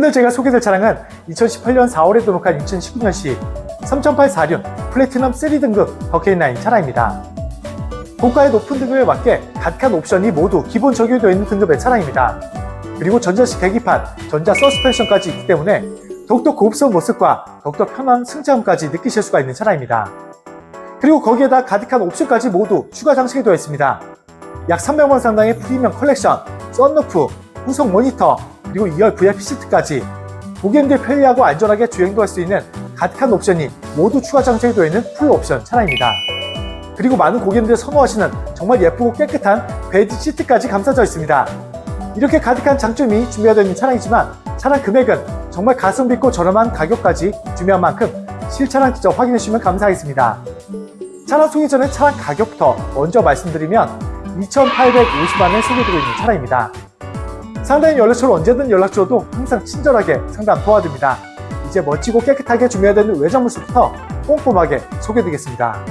오늘 제가 소개될 차량은 2018년 4월에 등록한 2019년식 3084륜 플래티넘 3등급 버케인라인 차량입니다. 고가의 높은 등급에 맞게 각한 옵션이 모두 기본 적용되어 있는 등급의 차량입니다. 그리고 전자식 계기판, 전자 서스펜션까지 있기 때문에 더욱더 고급스러운 모습과 더욱더 편한 승차감까지 느끼실 수가 있는 차량입니다. 그리고 거기에다 가득한 옵션까지 모두 추가 장식이 되어 있습니다. 약 300만 상당의 프리미엄 컬렉션, 썬루프, 후속 모니터, 그리고 2열 VIP 시트까지 고객님들 편리하고 안전하게 주행도 할 수 있는 가득한 옵션이 모두 추가 장착이 되어 있는 풀 옵션 차량입니다. 그리고 많은 고객님들 선호하시는 정말 예쁘고 깨끗한 베이지 시트까지 감싸져 있습니다. 이렇게 가득한 장점이 준비되어 있는 차량이지만 차량 금액은 정말 가성비 있고 저렴한 가격까지 준비한 만큼 실차량 직접 확인해 주시면 감사하겠습니다. 차량 소개 전에 차량 가격부터 먼저 말씀드리면 2,850만원에 소개되고 있는 차량입니다. 상담인 연락처로 언제든 연락 주어도 항상 친절하게 상담 도와드립니다. 이제 멋지고 깨끗하게 준비해야 되는 외장 모습부터 꼼꼼하게 소개드리겠습니다.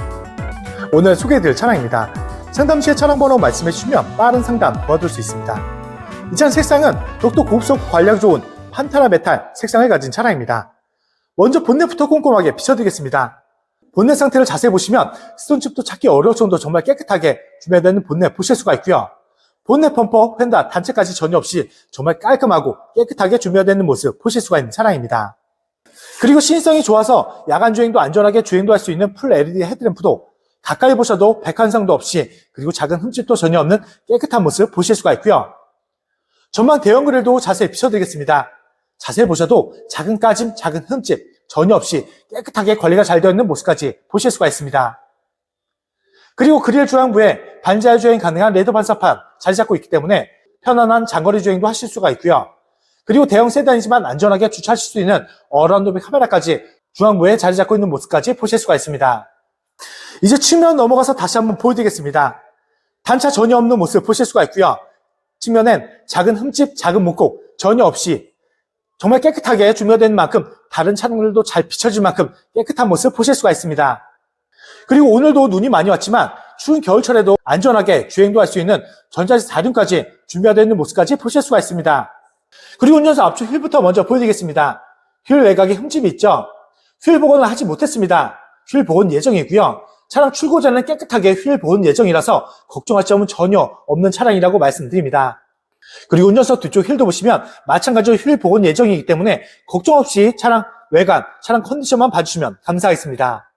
오늘 소개해드릴 차량입니다. 상담 시에 차량 번호 말씀해 주시면 빠른 상담 도와드릴 수 있습니다. 이 차량 색상은 독도 고급스럽고 관리하기 좋은 판타라 메탈 색상을 가진 차량입니다. 먼저 본넷부터 꼼꼼하게 비춰드리겠습니다. 본넷 상태를 자세히 보시면 스톤칩도 찾기 어려울 정도 정말 깨끗하게 준비되는 본넷 보실 수가 있고요. 본넷 펌퍼, 휀다, 단체까지 전혀 없이 정말 깔끔하고 깨끗하게 준비되어 있는 모습 보실 수가 있는 차량입니다. 그리고 시인성이 좋아서 야간 주행도 안전하게 주행도 할 수 있는 풀 LED 헤드램프도 가까이 보셔도 백한상도 없이 그리고 작은 흠집도 전혀 없는 깨끗한 모습 보실 수가 있고요. 전방 대형 그릴도 자세히 비춰드리겠습니다. 자세히 보셔도 작은 까짐, 작은 흠집 전혀 없이 깨끗하게 관리가 잘 되어 있는 모습까지 보실 수가 있습니다. 그리고 그릴 중앙부에 반자율 주행 가능한 레드 반사판 자리 잡고 있기 때문에 편안한 장거리 주행도 하실 수가 있고요. 그리고 대형 세단이지만 안전하게 주차하실 수 있는 어라운드 카메라까지 중앙부에 자리 잡고 있는 모습까지 보실 수가 있습니다. 이제 측면 넘어가서 다시 한번 보여드리겠습니다. 단차 전혀 없는 모습 보실 수가 있고요. 측면엔 작은 흠집, 작은 문콕 전혀 없이 정말 깨끗하게 준비된 만큼 다른 차량들도 잘 비춰질 만큼 깨끗한 모습 보실 수가 있습니다. 그리고 오늘도 눈이 많이 왔지만 추운 겨울철에도 안전하게 주행도 할 수 있는 전자식 4륜까지 준비되어 있는 모습까지 보실 수가 있습니다. 그리고 운전석 앞쪽 휠부터 먼저 보여드리겠습니다. 휠 외곽에 흠집이 있죠? 휠 복원을 하지 못했습니다. 휠 복원 예정이고요. 차량 출고 전에 깨끗하게 휠 복원 예정이라서 걱정할 점은 전혀 없는 차량이라고 말씀드립니다. 그리고 운전석 뒤쪽 휠도 보시면 마찬가지로 휠 복원 예정이기 때문에 걱정 없이 차량 외관, 차량 컨디션만 봐주시면 감사하겠습니다.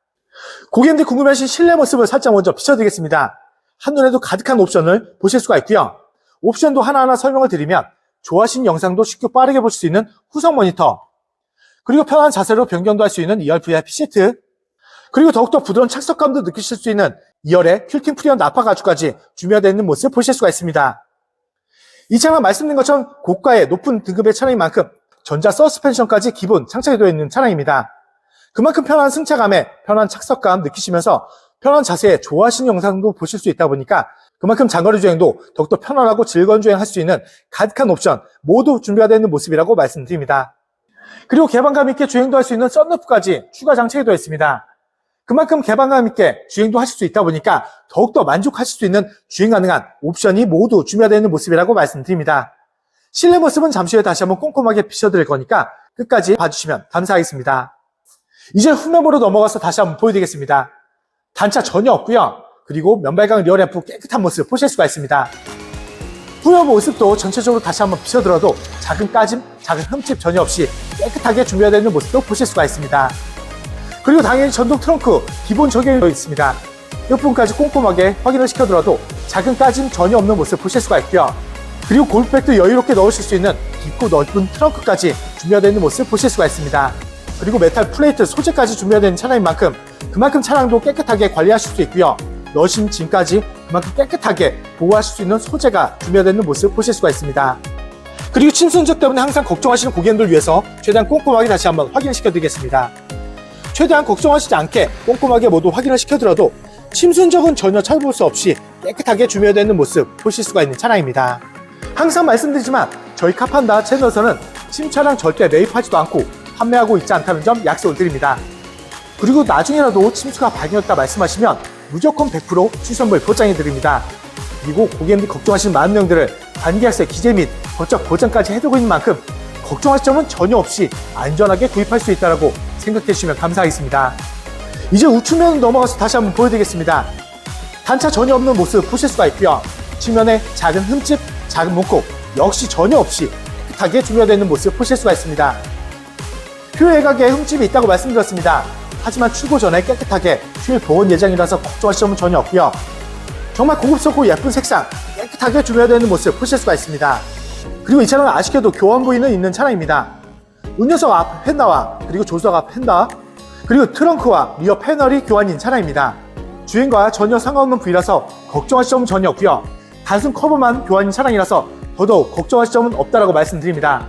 고객님들 궁금해하신 실내 모습을 살짝 먼저 비춰드리겠습니다. 한눈에도 가득한 옵션을 보실 수가 있고요. 옵션도 하나하나 설명을 드리면 좋아하시는 영상도 쉽게 빠르게 보실 수 있는 후속 모니터 그리고 편한 자세로 변경도 할 수 있는 2열 VIP 시트 그리고 더욱더 부드러운 착석감도 느끼실 수 있는 2열의 퀼팅 프리온 나파 가죽까지 준비되어 있는 모습 보실 수가 있습니다. 이 차량 말씀드린 것처럼 고가의 높은 등급의 차량인 만큼 전자 서스펜션까지 기본 장착이 되어 있는 차량입니다. 그만큼 편한 승차감에 편한 착석감 느끼시면서 편한 자세에 좋아하시는 영상도 보실 수 있다 보니까 그만큼 장거리 주행도 더욱더 편안하고 즐거운 주행할 수 있는 가득한 옵션 모두 준비가 되어 있는 모습이라고 말씀드립니다. 그리고 개방감 있게 주행도 할 수 있는 썬루프까지 추가 장착이 되어 있습니다. 그만큼 개방감 있게 주행도 하실 수 있다 보니까 더욱더 만족하실 수 있는 주행 가능한 옵션이 모두 준비가 되어 있는 모습이라고 말씀드립니다. 실내 모습은 잠시 후에 다시 한번 꼼꼼하게 비춰드릴 거니까 끝까지 봐주시면 감사하겠습니다. 이제 후면부로 넘어가서 다시 한번 보여드리겠습니다. 단차 전혀 없고요. 그리고 면발광 리어램프 깨끗한 모습 보실 수가 있습니다. 후면 모습도 전체적으로 다시 한번 비춰들어도 작은 까짐, 작은 흠집 전혀 없이 깨끗하게 준비되어 있는 모습도 보실 수가 있습니다. 그리고 당연히 전동 트렁크 기본 적용이 되어 있습니다. 이 부분까지 꼼꼼하게 확인을 시켜들어도 작은 까짐 전혀 없는 모습 보실 수가 있고요. 그리고 골프백도 여유롭게 넣으실 수 있는 깊고 넓은 트렁크까지 준비되어 있는 모습 보실 수가 있습니다. 그리고 메탈 플레이트 소재까지 준비되어 있는 차량인 만큼 그만큼 차량도 깨끗하게 관리하실 수 있고요. 넣으신 짐까지 그만큼 깨끗하게 보호하실 수 있는 소재가 준비되어 있는 모습 보실 수가 있습니다. 그리고 침순적 때문에 항상 걱정하시는 고객님들 위해서 최대한 꼼꼼하게 다시 한번 확인을 시켜 드리겠습니다. 최대한 걱정하시지 않게 꼼꼼하게 모두 확인을 시켜드려도 침순적은 전혀 찾아볼 수 없이 깨끗하게 준비되어 있는 모습 보실 수가 있는 차량입니다. 항상 말씀드리지만 저희 카판다 채널에서는 침차량 절대 매입하지도 않고 판매하고 있지 않다는 점 약속을 드립니다. 그리고 나중에라도 침수가 발견했다 말씀하시면 무조건 100% 취선물 보장해 드립니다. 그리고 고객님들이 걱정하시는 많은 내용들을 관계약서 기재 및 법적 보장까지 해두고 있는 만큼 걱정하실 점은 전혀 없이 안전하게 구입할 수 있다고 생각해 주시면 감사하겠습니다. 이제 우측면 넘어가서 다시 한번 보여드리겠습니다. 단차 전혀 없는 모습 보실 수가 있고요. 측면에 작은 흠집, 작은 문콕 역시 전혀 없이 깨끗하게 준비되어 있는 모습 보실 수가 있습니다. 휠외곽에 흠집이 있다고 말씀드렸습니다. 하지만 출고 전에 깨끗하게 휠 보온 예정이라서 걱정하실 점은 전혀 없고요. 정말 고급스럽고 예쁜 색상 깨끗하게 있는 모습 보실 수가 있습니다. 그리고 이 차량은 아쉽게도 교환 부위는 있는 차량입니다. 운전석 앞 펜다와 그리고 조수석 앞 펜다 그리고 트렁크와 리어 패널이 교환인 차량입니다. 주행과 전혀 상관없는 부위라서 걱정하실 점은 전혀 없고요. 단순 커버만 교환인 차량이라서 더더욱 걱정하실 점은 없다라고 말씀드립니다.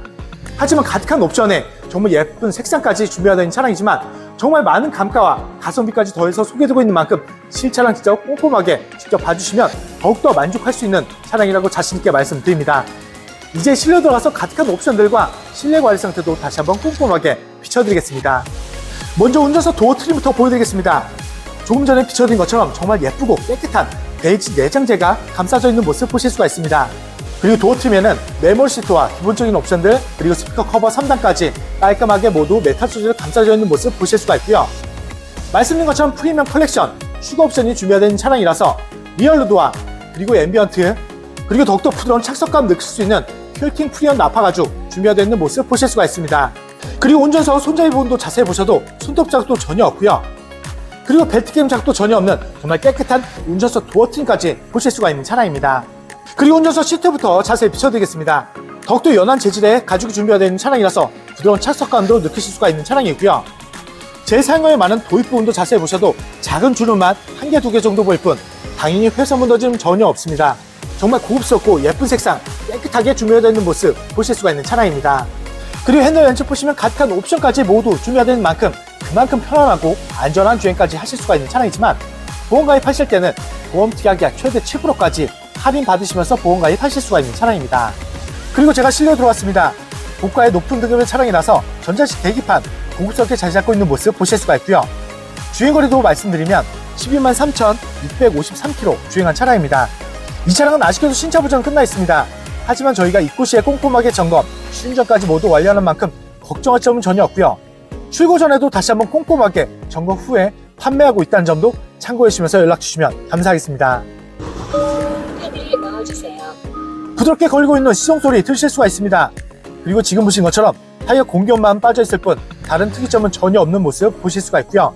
하지만 가득한 옵션에 정말 예쁜 색상까지 준비되어 있는 차량이지만 정말 많은 감가와 가성비까지 더해서 소개되고 있는 만큼 실차량 직접 꼼꼼하게 직접 봐주시면 더욱더 만족할 수 있는 차량이라고 자신있게 말씀드립니다. 이제 실내 들어가서 가득한 옵션들과 실내 관리 상태도 다시 한번 꼼꼼하게 비춰드리겠습니다. 먼저 운전석 도어 트림부터 보여드리겠습니다. 조금 전에 비춰드린 것처럼 정말 예쁘고 깨끗한 베이지 내장재가 감싸져 있는 모습 보실 수가 있습니다. 그리고 도어 트림에는 메모리 시트와 기본적인 옵션들 그리고 스피커 커버 3단까지 깔끔하게 모두 메탈 소재로 감싸져 있는 모습 보실 수가 있고요. 말씀드린 것처럼 프리미엄 컬렉션 추가 옵션이 있는 차량이라서 리얼루드와 그리고 앰비언트 그리고 더욱더 부드러운 착석감 느낄 수 있는 퀼팅 프리언 나파 가죽 준비되어 있는 모습 보실 수가 있습니다. 그리고 운전석 손잡이 부분도 자세히 보셔도 손톱 자국도 전혀 없고요. 그리고 벨트 게임 자국도 전혀 없는 정말 깨끗한 운전석 도어 트림까지 보실 수가 있는 차량입니다. 그리고 운전석 시트부터 자세히 비춰드리겠습니다. 더욱더 연한 재질의 가죽이 준비가 되어 있는 차량이라서 부드러운 착석감도 느끼실 수가 있는 차량이고요. 제 사용감에 많은 도입 부분도 자세히 보셔도 작은 주름만 한 개, 두 개 정도 보일 뿐 당연히 회선 문더짐 전혀 없습니다. 정말 고급스럽고 예쁜 색상 깨끗하게 준비되어 있는 모습 보실 수가 있는 차량입니다. 그리고 핸들 왼쪽 보시면 가득한 옵션까지 모두 준비가 되는 만큼 그만큼 편안하고 안전한 주행까지 하실 수가 있는 차량이지만 보험 가입하실 때는 보험 특약약 최대 7%까지 할인 받으시면서 보험 가입하실 수가 있는 차량입니다. 그리고 제가 실내 들어왔습니다. 고가의 높은 등급의 차량이라서 전자식 계기판 고급스럽게 자리 잡고 있는 모습 보실 수가 있고요. 주행거리도 말씀드리면 12만 3,653km 주행한 차량입니다. 이 차량은 아쉽게도 신차 보정 끝나 있습니다. 하지만 저희가 입고 시에 꼼꼼하게 점검, 시운전까지 모두 완료하는 만큼 걱정할 점은 전혀 없고요. 출고 전에도 다시 한번 꼼꼼하게 점검 후에 판매하고 있다는 점도 참고해 주시면서 연락 주시면 감사하겠습니다. 부드럽게 걸리고 있는 시동 소리 들으실 수가 있습니다. 그리고 지금 보신 것처럼 타이어 공기업만 빠져 있을 뿐 다른 특이점은 전혀 없는 모습 보실 수가 있고요.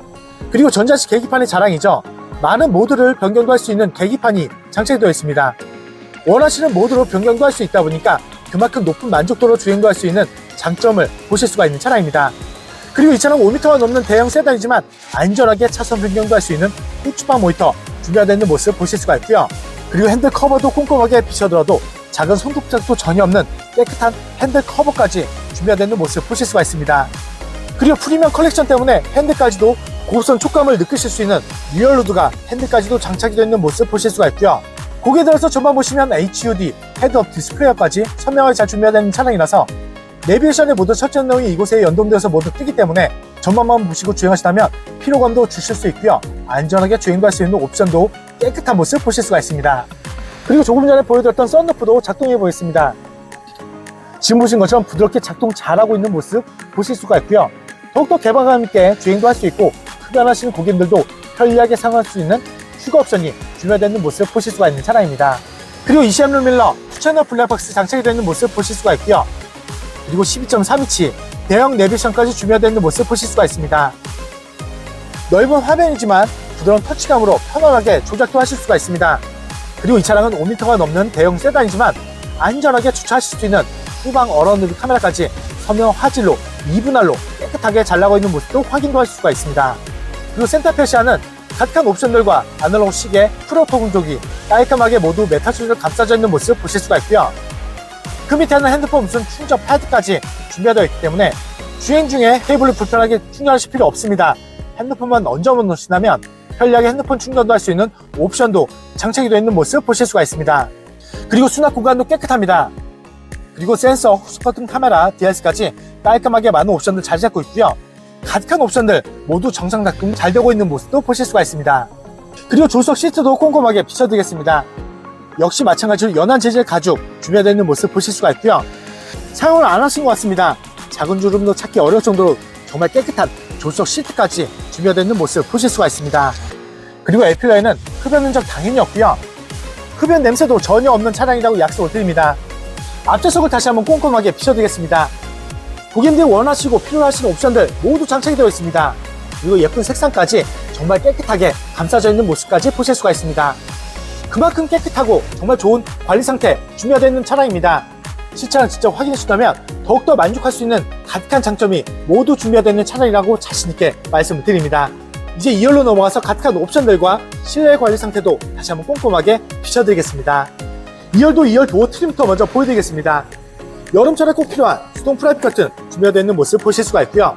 그리고 전자식 계기판의 자랑이죠. 많은 모드를 변경도 할 수 있는 계기판이 장착되어 있습니다. 원하시는 모드로 변경도 할 수 있다 보니까 그만큼 높은 만족도로 주행도 할 수 있는 장점을 보실 수가 있는 차량입니다. 그리고 이 차량 5m가 넘는 대형 세단이지만 안전하게 차선 변경도 할 수 있는 후추방 모니터 준비가 되어 있는 모습 보실 수가 있고요. 그리고 핸들 커버도 꼼꼼하게 비춰들어도 작은 손톱짝도 전혀 없는 깨끗한 핸들 커버까지 준비가 되어 있는 모습 보실 수가 있습니다. 그리고 프리미엄 컬렉션 때문에 핸들까지도 고급선 촉감을 느끼실 수 있는 리얼로드가 핸들까지도 장착이 되어 있는 모습 보실 수가 있고요. 고개 들어서 전방 보시면 HUD, 헤드업 디스플레이어까지 선명하게 잘 준비되어 있는 차량이라서 내비게이션의 모두 설정 내용이 이곳에 연동되어서 모두 뜨기 때문에 전방만 보시고 주행하시다면 피로감도 주실 수 있고요. 안전하게 주행도 할 수 있는 옵션도 깨끗한 모습 보실 수가 있습니다. 그리고 조금 전에 보여드렸던 썬루프도 작동해 보겠습니다. 지금 보신 것처럼 부드럽게 작동 잘하고 있는 모습 보실 수가 있고요. 더욱더 개방감 있게 주행도 할 수 있고 흡연하시는 고객님들도 편리하게 사용할 수 있는 휴가 옵션이 준비되어 있는 모습 보실 수가 있는 차량입니다. 그리고 ECM 룸밀러, 투채널 블랙박스 장착이 되어 있는 모습 보실 수가 있고요. 그리고 12.3인치 대형 내비션까지 준비되어 있는 모습 보실 수가 있습니다. 넓은 화면이지만 부드러운 터치감으로 편안하게 조작도 하실 수가 있습니다. 그리고 이 차량은 5m가 넘는 대형 세단이지만 안전하게 주차하실 수 있는 후방 어라운드 카메라까지 선명 화질로 2분할로 깨끗하게 잘 나고 있는 모습도 확인도 하실 수가 있습니다. 그리고 센터 페시아는 각각 옵션들과 아날로그 시계, 프로토 공조기 깔끔하게 모두 메탈 수준을 감싸져 있는 모습 보실 수가 있고요. 그 밑에는 핸드폰 무선 충전 패드까지 준비되어 있기 때문에 주행 중에 케이블을 불편하게 충전하실 필요 없습니다. 핸드폰만 얹어 놓으신다면 편리하게 핸드폰 충전도 할 수 있는 옵션도 장착이 되어 있는 모습 보실 수가 있습니다. 그리고 수납 공간도 깨끗합니다. 그리고 센서, 버튼 카메라, DRS까지 깔끔하게 많은 옵션들 잘 잡고 있고요. 가득한 옵션들 모두 정상 작동 잘 되고 있는 모습도 보실 수가 있습니다. 그리고 조수석 시트도 꼼꼼하게 비춰드리겠습니다. 역시 마찬가지로 연한 재질 가죽 준비되어 있는 모습 보실 수가 있고요. 사용을 안 하신 것 같습니다. 작은 주름도 찾기 어려울 정도로 정말 깨끗한 조수석 시트까지 준비되어 있는 모습 보실 수가 있습니다. 그리고 LP가에는 흡연 흔적 당연히 없고요. 흡연 냄새도 전혀 없는 차량이라고 약속을 드립니다. 앞좌석을 다시 한번 꼼꼼하게 비춰드리겠습니다. 고객님들이 원하시고 필요하시는 옵션들 모두 장착이 되어 있습니다. 그리고 예쁜 색상까지 정말 깨끗하게 감싸져 있는 모습까지 보실 수가 있습니다. 그만큼 깨끗하고 정말 좋은 관리 상태 준비되어 있는 차량입니다. 실차를 직접 확인해 주시다면 더욱더 만족할 수 있는 가득한 장점이 모두 준비되어 있는 차량이라고 자신있게 말씀을 드립니다. 이제 2열로 넘어가서 가득한 옵션들과 실내 관리 상태도 다시 한번 꼼꼼하게 비춰드리겠습니다. 2열도 2열 도어 트림부터 먼저 보여드리겠습니다. 여름철에 꼭 필요한 수동 프라이팬 커튼 준비되어 있는 모습 보실 수가 있고요.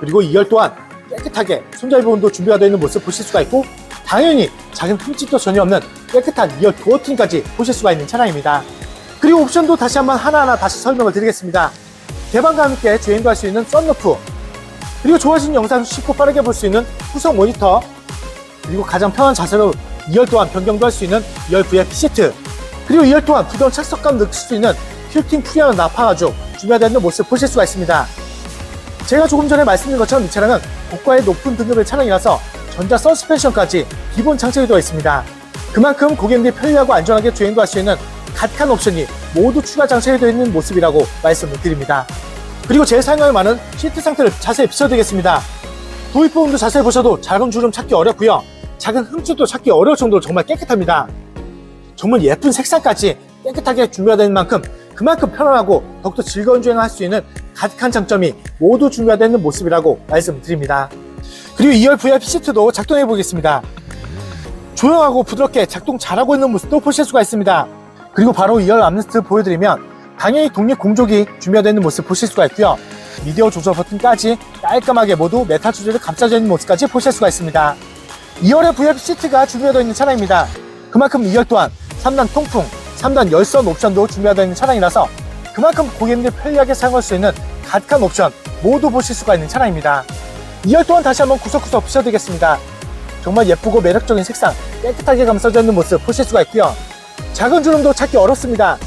그리고 2열 또한 깨끗하게 손잡이 부분도 준비가 되어 있는 모습 보실 수가 있고 당연히 작은 흠집도 전혀 없는 깨끗한 2열 도어 트림까지 보실 수가 있는 차량입니다. 그리고 옵션도 다시 한번 하나하나 다시 설명을 드리겠습니다. 개방감 있게 주행도 할 수 있는 썬루프 그리고 좋아하시는 영상 쉽고 빠르게 볼 수 있는 후속 모니터 그리고 가장 편한 자세로 2열 또한 변경도 할 수 있는 2열 VIP 시트 그리고 2열 또한 부드러운 착석감 느낄 수 있는 퀼팅 프리한 나파 가죽 준비되어 있는 모습 보실 수가 있습니다. 제가 조금 전에 말씀드린 것처럼 이 차량은 고가의 높은 등급의 차량이라서 전자 서스펜션까지 기본 장착이 되어 있습니다. 그만큼 고객님들이 편리하고 안전하게 주행도 할 수 있는 가득한 옵션이 모두 추가 장착이 되어 있는 모습이라고 말씀을 드립니다. 그리고 제 사용량이 많은 시트 상태를 자세히 비춰드리겠습니다. 도입 부분도 자세히 보셔도 작은 주름 찾기 어렵고요. 작은 흠집도 찾기 어려울 정도로 정말 깨끗합니다. 정말 예쁜 색상까지 깨끗하게 준비가 되는 만큼 그만큼 편안하고 더욱더 즐거운 주행을 할 수 있는 가득한 장점이 모두 준비가 되는 모습이라고 말씀드립니다. 그리고 2열 VIP 시트도 작동해 보겠습니다. 조용하고 부드럽게 작동 잘하고 있는 모습도 보실 수가 있습니다. 그리고 바로 2열 암레스트 보여드리면 당연히 독립 공조기 준비가 되는 모습 보실 수가 있고요. 미디어 조절 버튼까지 깔끔하게 모두 메탈 소재를 감싸져 있는 모습까지 보실 수가 있습니다. 2열의 VIP 시트가 준비가 되어 있는 차량입니다. 그만큼 2열 또한 3단 통풍, 3단 열선 옵션도 준비가 되어 있는 차량이라서 그만큼 고객님들 편리하게 사용할 수 있는 가득한 옵션 모두 보실 수가 있는 차량입니다. 2열 또한 다시 한번 구석구석 비춰드리겠습니다. 정말 예쁘고 매력적인 색상 깨끗하게 감싸져 있는 모습 보실 수가 있고요. 작은 주름도 찾기 어렵습니다.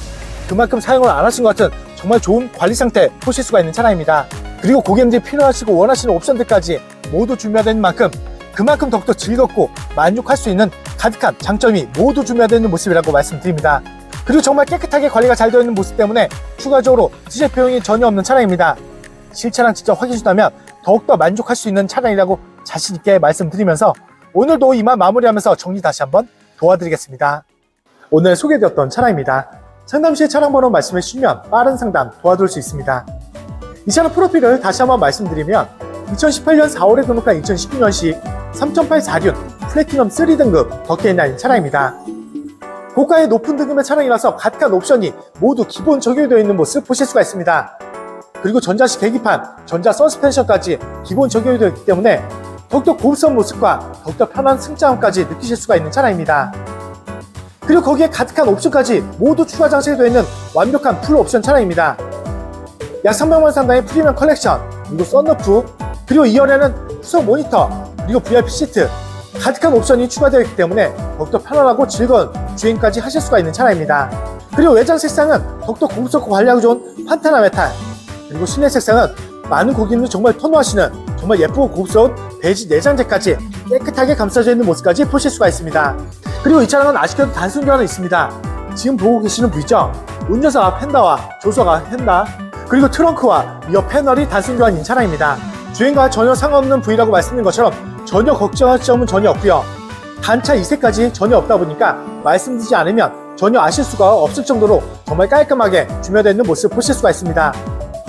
그만큼 사용을 안 하신 것 같은 정말 좋은 관리 상태 보실 수가 있는 차량입니다. 그리고 고객님들이 필요하시고 원하시는 옵션들까지 모두 준비가 된 만큼 그만큼 더욱더 즐겁고 만족할 수 있는 가득한 장점이 모두 준비가 되는 모습이라고 말씀드립니다. 그리고 정말 깨끗하게 관리가 잘 되어 있는 모습 때문에 추가적으로 디젤 비용이 전혀 없는 차량입니다. 실차량 직접 확인해 주다면 더욱더 만족할 수 있는 차량이라고 자신있게 말씀드리면서 오늘도 이만 마무리하면서 정리 다시 한번 도와드리겠습니다. 오늘 소개되었던 차량입니다. 상담시에 차량 번호 말씀해 주시면 빠른 상담 도와드릴 수 있습니다. 이 차량 프로필을 다시 한번 말씀드리면 2018년 4월에 등록한 2019년식 3.8 4륜 플래티넘 3등급 더케인9 차량입니다. 고가의 높은 등급의 차량이라서 가득한 옵션이 모두 기본 적용되어 있는 모습 보실 수가 있습니다. 그리고 전자식 계기판, 전자 서스펜션까지 기본 적용이 되어 있기 때문에 더욱더 고급스러운 모습과 더욱더 편한 승차감까지 느끼실 수가 있는 차량입니다. 그리고 거기에 가득한 옵션까지 모두 추가 장치가 되어 있는 완벽한 풀 옵션 차량입니다. 약 300만 상당의 프리미엄 컬렉션, 그리고 썬루프, 그리고 2열에는 후속 모니터, 그리고 VIP 시트, 가득한 옵션이 추가되어 있기 때문에 더욱더 편안하고 즐거운 주행까지 하실 수가 있는 차량입니다. 그리고 외장 색상은 더욱더 고급스럽고 관리하기 좋은 판타나 메탈, 그리고 실내 색상은 많은 고객님들 정말 선호하시는 정말 예쁘고 고급스러운 베이지 내장재까지 깨끗하게 감싸져 있는 모습까지 보실 수가 있습니다. 그리고 이 차량은 아쉽게도 단순 교환은 있습니다. 지금 보고 계시는 부위죠? 운전사와 펜다와 조수가 펜다, 그리고 트렁크와 리어 패널이 단순 교환인 차량입니다. 주행과 전혀 상관없는 부위라고 말씀드린 것처럼 전혀 걱정할 점은 전혀 없고요. 단차 2세까지 전혀 없다 보니까 말씀드리지 않으면 전혀 아실 수가 없을 정도로 정말 깔끔하게 준비되어 있는 모습을 보실 수가 있습니다.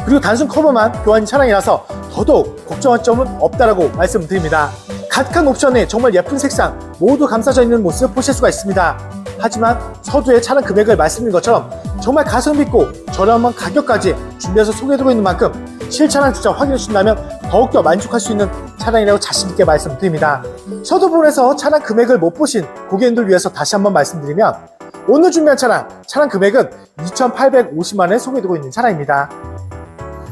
그리고 단순 커버만 교환 차량이라서 더더욱 걱정할 점은 없다라고 말씀드립니다. 가득한 옵션에 정말 예쁜 색상 모두 감싸져 있는 모습을 보실 수가 있습니다. 하지만 서두에 차량 금액을 말씀드린 것처럼 정말 가성비 있고 저렴한 가격까지 준비해서 소개해드리고 있는 만큼 실차량 주차 확인해 주신다면 더욱더 만족할 수 있는 차량이라고 자신있게 말씀드립니다. 서두 부분에서 차량 금액을 못 보신 고객님들 위해서 다시 한번 말씀드리면 오늘 준비한 차량, 차량 금액은 2,850만원에 소개해드리고 있는 차량입니다.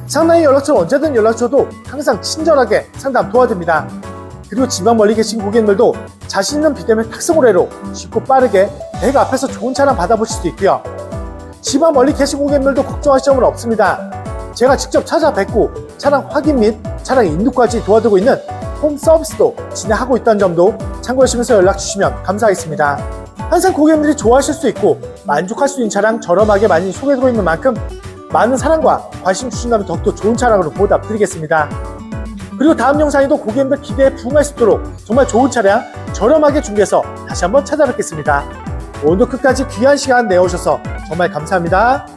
상당히 연락처는 언제든 연락 줘도 항상 친절하게 상담 도와드립니다. 그리고 지방 멀리 계신 고객님들도 자신 있는 비대면 탁송거래로 쉽고 빠르게 대가 앞에서 좋은 차량 받아보실 수 있고요. 지방 멀리 계신 고객님들도 걱정하실 점은 없습니다. 제가 직접 찾아뵙고 차량 확인 및 차량 인도까지 도와드리고 있는 홈 서비스도 진행하고 있다는 점도 참고하시면서 연락 주시면 감사하겠습니다. 항상 고객님들이 좋아하실 수 있고 만족할 수 있는 차량 저렴하게 많이 소개해드리고 있는 만큼 많은 사랑과 관심 주신다면 더욱더 좋은 차량으로 보답드리겠습니다. 그리고 다음 영상에도 고객님들 기대에 부응할 수 있도록 정말 좋은 차량 저렴하게 준비해서 다시 한번 찾아뵙겠습니다. 오늘도 끝까지 귀한 시간 내어주셔서 정말 감사합니다.